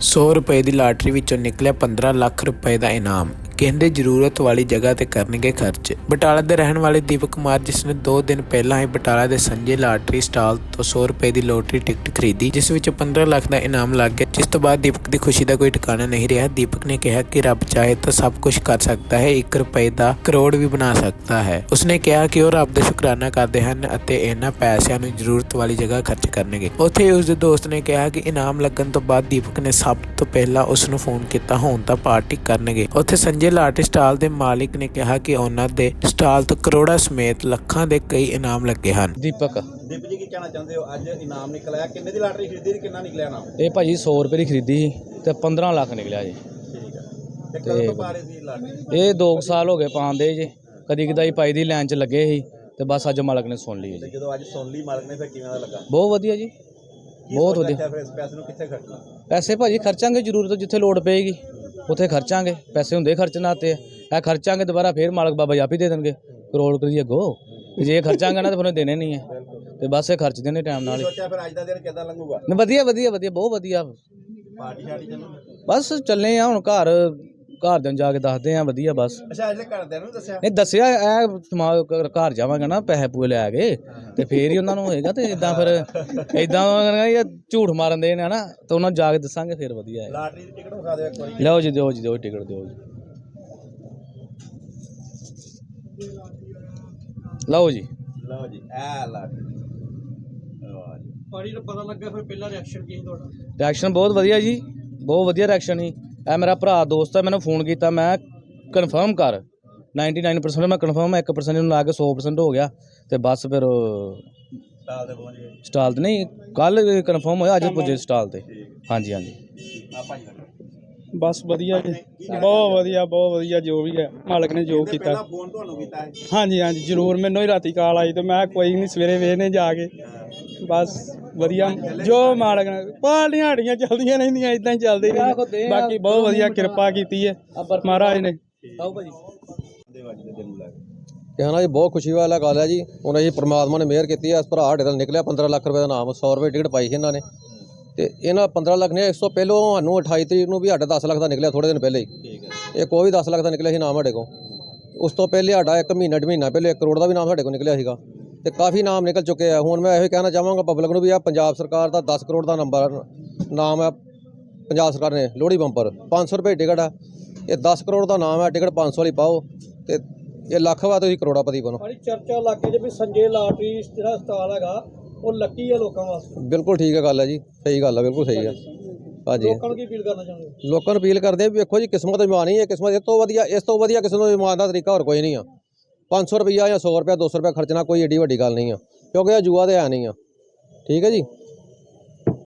100 ਰੁਪਏ ਦੀ ਲਾਟਰੀ ਵਿੱਚੋਂ ਨਿਕਲਿਆ 15 ਲੱਖ ਰੁਪਏ ਦਾ ਇਨਾਮ ਕਹਿੰਦੇ ਜ਼ਰੂਰਤ ਵਾਲੀ ਜਗ੍ਹਾ ਤੇ ਕਰਨਗੇ ਖਰਚ। ਬਟਾਲਾ ਦੇ ਰਹਿਣ ਵਾਲੇ ਦੀਪਕ ਕੁਮਾਰ, ਜਿਸ ਨੇ 2 ਦਿਨ ਪਹਿਲਾਂ ਹੀ ਬਟਾਲਾ ਦੇ ਸੰਜੇ ਲਾਟਰੀ ਸਟਾਲ ਤੋਂ 100 ਰੁਪਏ ਦੀ ਲੋਟਰੀ ਟਿਕਟ ਖਰੀਦੀ, ਜਿਸ ਵਿੱਚ 15 ਲੱਖ ਦਾ ਇਨਾਮ ਲੱਗ ਗਿਆ, ਜਿਸ ਤੋਂ ਬਾਅਦ ਦੀਪਕ ਦੀ ਖੁਸ਼ੀ ਦਾ ਕੋਈ ਟਿਕਾਣਾ ਨਹੀਂ ਰਿਹਾ। ਦੀਪਕ ਨੇ ਕਿਹਾ ਕਿ ਰੱਬ ਚਾਹੇ ਤਾਂ ਸਭ ਕੁਝ ਕਰ ਸਕਦਾ ਹੈ 1 ਰੁਪਏ ਦਾ ਕਰੋੜ ਵੀ ਬਣਾ ਸਕਦਾ ਹੈ। ਉਸਨੇ ਕਿਹਾ ਕਿ ਉਹ ਰੱਬ ਦਾ ਸ਼ੁਕਰਾਨਾ ਕਰਦੇ ਹਨ ਅਤੇ ਇਹਨਾਂ ਪੈਸਿਆਂ ਨੂੰ ਜ਼ਰੂਰਤ ਵਾਲੀ ਜਗ੍ਹਾ ਖਰਚ ਕਰਨਗੇ। ਉੱਥੇ ਹੀ ਉਸਦੇ ਦੋਸਤ ਨੇ ਕਿਹਾ ਕਿ ਇਨਾਮ ਲੱਗਣ ਤੋਂ ਬਾਅਦ ਦੀਪਕ ਨੇ ਸਭ ਤੋਂ ਪਹਿਲਾਂ ਉਸ ਨੂੰ ਫੋਨ ਕੀਤਾ, ਹੁਣ ਤਾਂ ਪਾਰਟੀ ਕਰਨਗੇ। ਉੱਥੇ ਸੰਜੇ ਲਾਟਰੀ ਸਟਾਲ ਦੇ ਮਾਲਿਕ ਨੇ ਕਿਹਾ ਕਿ ਉਹਨਾਂ ਦੇ ਸਟਾਲ ਤੋਂ ਕਰੋੜਾਂ ਸਮੇਤ ਲੱਖਾਂ ਦੇ ਕਈ ਇਨਾਮ ਲੱਗੇ ਹਨ। ਦੀਪਕ। ਦੀਪ ਜੀ ਕੀ ਕਹਿਣਾ ਚਾਹੁੰਦੇ ਹੋ? ਅੱਜ ਇਨਾਮ ਨਿਕਲਿਆ। ਕਿੰਨੇ ਦੀ ਲਾਟਰੀ ਖਰੀਦੀ ਤੇ ਕਿੰਨਾ ਨਿਕਲਿਆ ਨਾਮ ਇਹ ਭਾਜੀ 100 ਰੁਪਏ ਦੀ ਖਰੀਦੀ ਸੀ ਤੇ 15 ਲੱਖ ਨਿਕਲਿਆ ਜੀ। ਠੀਕ ਹੈ ਤੇ ਕਦੋਂ ਤੋਂ ਪਾ ਰਹੇ ਸੀ ਲਾਟਰੀ? ਇਹ 2 ਸਾਲ ਹੋ ਗਏ ਪਾਉਂਦੇ ਜੀ। ਕਦੀ ਕਦਾਈ ਪਾਈ ਦੀ ਲਾਈਨ 'ਚ ਲੱਗੇ ਸੀ ਤੇ ਬਸ ਅੱਜ ਮਾਲਕ ਨੇ ਸੁਣ ਲਈ ਤੇ ਜੀ। ਜਦੋਂ ਅੱਜ ਸੁਣ ਲਈ ਮਾਲਕ ਨੇ ਫਿਰ ਕਿਵੇਂ ਦਾ ਲੱਗਾ? ਬਹੁਤ ਵਧੀਆ ਜੀ। ਕੀ ਬਹੁਤ ਵਧੀਆ। ਫਿਰ ਇਸ ਪੈਸੇ ਨੂੰ ਕਿੱਥੇ ਖਰਚਣਾ? ਪੈਸੇ ਭਾਜੀ ਖਰਚਾਂਗੇ ਜ਼ਰੂਰਤ ਜਿੱਥੇ ਲੋੜ ਪਏਗੀ। ਉੱਥੇ ਖਰਚਾਂਗੇ ਪੈਸੇ ਹੁੰਦੇ ਖਰਚਣਾ ਤੇ ਇਹ ਖਰਚਾਂਗੇ ਦੁਬਾਰਾ ਫੇਰ ਮਾਲਕ ਬਾਬਾ ਜੀ ਆਪ ਹੀ ਦੇ ਦੇਣਗੇ। ਕਰੋੜ ਅੱਗੋ। ਤੇ ਜੇ ਖਰਚਾਂਗੇ ਨਾ ਤਾਂ ਫਿਰ ਦੇਣੇ ਨਹੀਂ ਹੈ ਤੇ ਬਸ ਇਹ ਖਰਚ ਦੇਣੇ ਟਾਈਮ ਨਾਲ ਹੀ। ਸੋਚਿਆ ਫਿਰ ਅੱਜ ਦਾ ਦਿਨ ਕਿੱਦਾਂ ਲੰਘੂਗਾ? ਨਹੀਂ, ਵਧੀਆ ਵਧੀਆ ਵਧੀਆ ਬਹੁਤ ਵਧੀਆ। ਪਾਰਟੀ ਸ਼ਾਰਟੀ ਚੱਲੂ ਬਸ ਚੱਲੇ ਆ ਹੁਣ ਘਰ। ਘਰ ਦੇ ਜਾ ਕੇ ਦੱਸਦੇ ਆ ਵਧੀਆ ਬਸ। ਅੱਛਾ ਅਜੇ ਘਰਦਿਆਂ ਨੂੰ ਦੱਸਿਆ? ਨਹੀਂ ਦੱਸਿਆ ਇਹ ਸਮਾ ਘਰ ਜਾਵਾਂਗਾ ਨਾ ਪੈਸੇ ਪੂਏ ਲੈ ਕੇ ਤੇ ਫੇਰ ਹੀ ਉਹਨਾਂ ਨੂੰ ਹੋਏਗਾ ਤੇ ਇਦਾਂ ਫਿਰ ਇਦਾਂ ਇਹ ਝੂਠ ਮਾਰਨ ਦੇ ਨੇ ਨਾ ਤੇ ਉਹਨਾਂ ਨੂੰ ਜਾ ਕੇ ਦੱਸਾਂਗੇ ਫਿਰ ਵਧੀਆ ਹੈ। ਲਾਟਰੀ ਦੀ ਟਿਕਟ ਵਿਖਾ ਦਿਓ ਇੱਕ ਵਾਰੀ। ਲਓ ਜੀ ਦਿਓ ਜੀ ਦਿਓ ਟਿਕਟ ਦਿਓ ਜੀ। ਲਓ ਜੀ। ਲਓ ਜੀ ਐ ਲਾਟਰੀ। ਪਾਣੀ ਦਾ ਪਤਾ ਲੱਗਾ ਫਿਰ ਪਹਿਲਾ ਰਿਐਕਸ਼ਨ ਕੀ ਸੀ ਤੁਹਾਡਾ? ਰਿਐਕਸ਼ਨ ਬਹੁਤ ਵਧੀਆ ਜੀ ਬਹੁਤ ਵਧੀਆ ਰਿਐਕਸ਼ਨ ਸੀ। ਇਹ ਮੇਰਾ ਭਰਾ ਦੋਸਤ ਹੈ ਮੈਨੂੰ ਫੋਨ ਕੀਤਾ ਮੈਂ ਕਨਫਰਮ ਕਰ। 99% ਮੈਂ ਕਨਫਰਮ 1% ਨੂੰ ਲਾ ਕੇ 100% ਹੋ ਗਿਆ ਤੇ ਬਸ ਫਿਰ ਪਹੁੰਚ ਗਏ। ਸਟਾਲ ਤੇ ਨਹੀਂ ਕੱਲ ਕਨਫਰਮ ਹੋਇਆ ਅੱਜ ਪੁੱਜੇ ਸਟਾਲ ਤੇ। ਹਾਂਜੀ ਹਾਂਜੀ। ਬਸ ਵਧੀਆ ਜੀ। ਬਹੁਤ ਵਧੀਆ ਬਹੁਤ ਵਧੀਆ ਜੋ ਵੀ ਹੈ। ਮਾਲਕ ਨੇ ਜੋ ਕੀਤਾ। ਪਹਿਲਾਂ ਫੋਨ ਤੁਹਾਨੂੰ ਕੀਤਾ ਹੈ? ਹਾਂਜੀ ਹਾਂਜੀ ਜ਼ਰੂਰ। ਮੈਨੂੰ ਹੀ ਰਾਤੀ ਕਾਲ ਆਈ ਤੇ ਮੈਂ ਕੋਈ ਨਹੀਂ ਸਵੇਰੇ ਵੇਖਨੇ ਜਾ ਕੇ। ਬਸ। ਵਧੀਆ। ਜੋ ਮਾਲਕ ਨੇ ਪਾਲੀਆਂ ਹੜੀਆਂ ਚੱਲਦੀਆਂ ਰਹਿੰਦੀਆਂ ਇਦਾਂ ਹੀ ਚੱਲਦੇ ਰਹਿੰਦੇ। ਬਾਕੀ ਬਹੁਤ ਵਧੀਆ ਕਿਰਪਾ ਕੀਤੀ ਹੈ। ਮਹਾਰਾਜ ਨੇ। ਆਓ ਭਾਜੀ। ਕਹਿਣਾ ਜੀ ਬਹੁਤ ਖੁਸ਼ੀ ਵਾਲਾ ਗੱਲ ਹੈ ਜੀ। ਉਹਨਾਂ ਜੀ ਪ੍ਰਮਾਤਮਾ ਨੇ ਮਿਹਰ ਕੀਤੀ ਹੈ। ਇਸ ਭਰਾ ਸਾਡੇ ਦਾ ਨਿਕਲਿਆ 15 ਲੱਖ ਰੁਪਏ ਦਾ ਨਾਮ 100 ਰੁਪਏ ਟਿਕਟ ਪਾਈ ਸੀ ਇਹਨਾਂ ਨੇ। ਤੇ ਇਹਨਾਂ 15 ਲੱਖ ਨੇ ਇਸ ਤੋਂ ਪਹਿਲੋਂ ਸਾਨੂੰ 28 ਤਰੀਕ ਨੂੰ ਵੀ ਸਾਡਾ 10 ਲੱਖ ਦਾ ਨਿਕਲਿਆ ਥੋੜੇ ਦਿਨ ਪਹਿਲੇ ਹੀ। ਠੀਕ ਹੈ ਇਹ ਕੋਈ ਵੀ 10 ਲੱਖ ਦਾ ਨਿਕਲਿਆ ਸੀ ਨਾਮ ਸਾਡੇ ਕੋਲ। ਉਸ ਤੋਂ ਪਹਿਲੇ ਸਾਡਾ ਇੱਕ ਮਹੀਨਾ ਡੇਢ ਮਹੀਨਾ ਪਹਿਲੇ 1 ਕਰੋੜ ਦਾ ਵੀ ਨਾਮ ਸਾਡੇ ਕੋਲ ਨਿਕਲਿਆ ਸੀਗਾ। ਤੇ ਕਾਫੀ ਨਾਮ ਨਿਕਲ ਚੁੱਕੇ ਆ। ਹੁਣ ਮੈਂ ਇਹੋ ਕਹਿਣਾ ਚਾਹਾਂਗਾ ਪਬਲਿਕ ਨੂੰ ਵੀ ਆ ਪੰਜਾਬ ਸਰਕਾਰ ਦਾ 10 ਕਰੋੜ ਦਾ ਨੰਬਰ ਨਾਮ ਹੈ ਪੰਜਾਬ ਸਰਕਾਰ ਨੇ ਲੋਹੜੀ ਬੰਪਰ 500 ਰੁਪਏ ਟਿਕਟ ਆ। ਇਹ 10 ਕਰੋੜ ਦਾ ਨਾਮ ਹੈ ਟਿਕਟ 500 ਵਾਲੀ ਪਾਓ ਤੇ ਇਹ ਲੱਖ ਵਾ ਤੁਸੀਂ ਕਰੋੜਾਪਤੀ ਬਣੋ। ਬੜੀ ਚਰਚਾ ਇਲਾਕੇ 'ਚ ਵੀ ਸੰਜੇ ਲਾਟਰੀ ਜਿਹੜਾ ਸਟਾਲ ਹੈਗਾ ਉਹ ਲੱਕੀ ਹੈ ਲੋਕਾਂ ਵਾਸਤੇ। ਬਿਲਕੁਲ ਠੀਕ ਹੈ ਗੱਲ ਹੈ ਜੀ ਸਹੀ ਗੱਲ ਹੈ ਬਿਲਕੁਲ ਸਹੀ ਹੈ ਹਾਂਜੀ। ਲੋਕਾਂ ਨੂੰ ਕੀ ਅਪੀਲ ਕਰਨਾ ਚਾਹੁੰਦੇ ਲੋਕਾਂ ਨੂੰ ਅਪੀਲ ਕਰਦੇ ਆ ਵੀ ਵੇਖੋ ਜੀ ਕਿਸਮਤ ਇਮਾਨ ਹੀ ਹੈ ਕਿਸਮਤ ਇਸ ਤੋਂ ਵਧੀਆ ਇਸ ਤੋਂ ਵਧੀਆ ਕਿਸੇ ਨੂੰ ਇਮਾਨ ਦਾ ਤਰੀਕਾ ਹੋਰ ਕੋਈ ਨਹੀਂ ਆ। 500 ਰੁਪਈਆ ਜਾਂ 100 ਰੁਪਇਆ 200 ਰੁਪਇਆ ਖਰਚਣਾ ਕੋਈ ਏਡੀ ਵੱਡੀ ਗੱਲ ਨਹੀਂ ਆ, ਕਿਉਂਕਿ ਇਹ ਜੂਆ ਤੇ ਹੈ ਨਹੀਂ ਆ। ਠੀਕ ਹੈ ਜੀ?